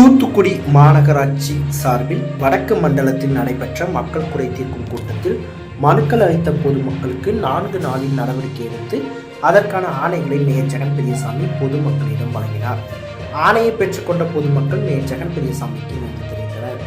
தூத்துக்குடி மாநகராட்சி சார்பில் வடக்கு மண்டலத்தில் நடைபெற்ற மக்கள் குறை தீர்க்கும் கூட்டத்தில் மனுக்கள் அளித்த பொதுமக்களுக்கு நான்கு நாளில் நடவடிக்கை எடுத்து அதற்கான ஆணைகளை மேயர் ஜெகன் பெரியசாமி பொதுமக்களிடம் வழங்கினார். ஆணையை பெற்றுக்கொண்ட பொதுமக்கள் மேயர் ஜெகன் பெரியசாமிக்கு நன்றி தெரிவித்தனர்.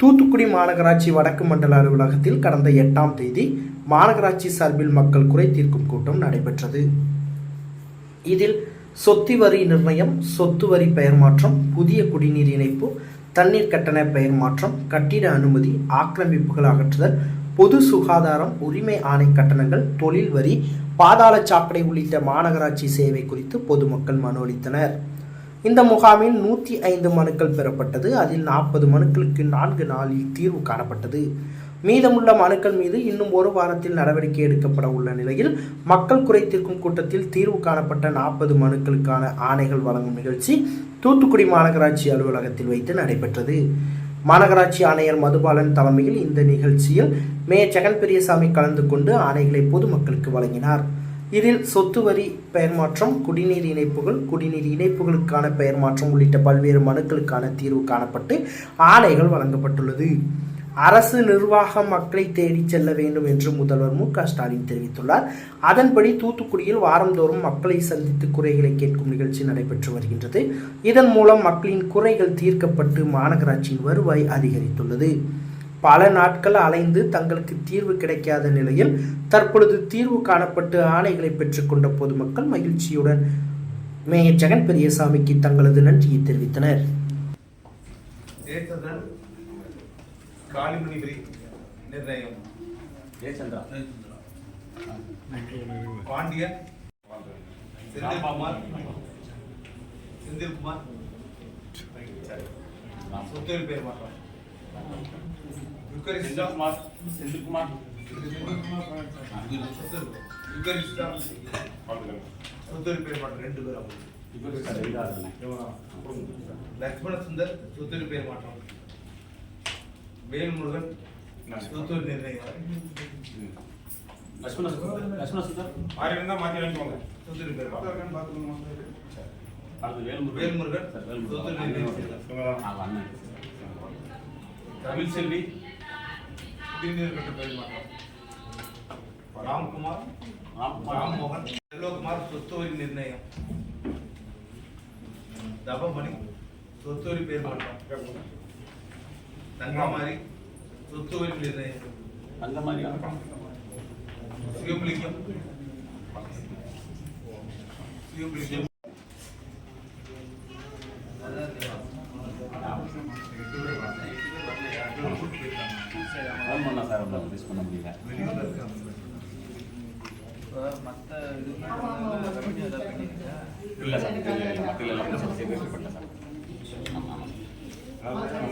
தூத்துக்குடி மாநகராட்சி வடக்கு மண்டல அலுவலகத்தில் கடந்த எட்டாம் தேதி மாநகராட்சி சார்பில் மக்கள் குறை தீர்க்கும் கூட்டம் நடைபெற்றது. இதில் சொத்து வரி நிர்ணயம் சொத்து வரி பெயர் மாற்றம் புதிய குடிநீர் இணைப்பு தண்ணீர் கட்டண பெயர் மாற்றம் கட்டிட அனுமதி ஆக்கிரமிப்புகள் அகற்றுதல் பொது சுகாதாரம் உரிமை ஆணை கட்டணங்கள் தொழில் வரி பாதாள சாக்கடை உள்ளிட்ட மாநகராட்சி சேவை குறித்து பொதுமக்கள் மனு அளித்தனர். இந்த முகாமில் நூற்றி ஐந்து மனுக்கள் பெறப்பட்டது. அதில் நாற்பது மனுக்களுக்கு நான்கு நாளில் தீர்வு காணப்பட்டது. மீதமுள்ள மனுக்கள் மீது இன்னும் ஒரு வாரத்தில் நடவடிக்கை எடுக்கப்பட உள்ள நிலையில் மக்கள் குறை தீர்க்கும் கூட்டத்தில் தீர்வு காணப்பட்ட நாற்பது மனுக்களுக்கான ஆணைகள் வழங்கும் நிகழ்ச்சி தூத்துக்குடி மாநகராட்சி அலுவலகத்தில் வைத்து நடைபெற்றது. மாநகராட்சி ஆணையர் மதுபாலன் தலைமையில் இந்த நிகழ்ச்சியில் மேயர் ஜெகன் பெரியசாமி கலந்து கொண்டு ஆணைகளை பொதுமக்களுக்கு வழங்கினார். இதில் சொத்து வரி பெயர் மாற்றம் குடிநீர் இணைப்புகள் குடிநீர் இணைப்புகளுக்கான பெயர் மாற்றம் உள்ளிட்ட பல்வேறு மனுக்களுக்கான தீர்வு காணப்பட்டு ஆணைகள் வழங்கப்பட்டுள்ளது. அரசு நிர்வாகம் மக்களை தேடிச் செல்ல வேண்டும் என்று முதல்வர் மு க ஸ்டாலின் தெரிவித்துள்ளார். அதன்படி தூத்துக்குடியில் வாரந்தோறும் மக்களை சந்தித்து குறைகளை கேட்கும் நிகழ்ச்சி நடைபெற்று வருகின்றது. இதன் மூலம் மக்களின் குறைகள் தீர்க்கப்பட்டு மாநகராட்சியின் வருவாய் அதிகரித்துள்ளது. பல நாட்கள் அலைந்து தங்களுக்கு தீர்வு கிடைக்காத நிலையில் தற்பொழுது தீர்வு காணப்பட்டு ஆணைகளை பெற்றுக்கொண்ட பொதுமக்கள் மகிழ்ச்சியுடன் மேயர் ஜெகன் பெரியசாமிக்கு தங்களது நன்றியை தெரிவித்தனர். ஜெயச்சந்திரன் காளிமணி விரி நிர்ணயம் ஜெயச்சந்திரா பாண்டியன் செந்தில்குமார் செந்தில்குமார் சரி சொத்தொழில் பேர் மாற்றம் யுக்கரிஸ்டா செந்தில்குமார் செந்தில்குமார் யுக்கரிஸ்டா சொத்தொழில் பேர் மாற்றம் ரெண்டு பேர் அவங்க லக்ஷ்மண சுந்தர் சொத்தொழில் பேர் மாற்றம் வேல்முருகன் சொத்தொழில் நிர்ணயம் லட்சுமண சுந்தர் லட்சுமண சுந்தர் மாறி இருந்தா மாத்தி வாங்கிக்கோங்க சொத்தொழில் பேர் மாற்றம் அடுத்து வேல்முருகன் வேல்முருகன் சார், வேல்முருகன் சொத்தொழில் நிர்ணயம் ஆ, அண்ணன் தமிழ் செல்வி குடிநீர் கட்டு பெயர் மாற்றம் ராம்குமார் ராம்குமார். ராம்மோகன் செல்வகுமார் சொத்து வரி நிர்ணயம் தபமணி சொத்து வரி பேர் மாற்றம் தங்கமாரி சொத்து வரி நிர்ணயம் தங்கமாரியா சிவலிங்கம் சிவலிங்கம் ஃபோன் பண்ணா முடியல. இருக்காங்க இல்லை சார் மக்கள் எல்லாம் சார் சேர்க்கப்பட்ட சார். ஆமாம் ஆமாம்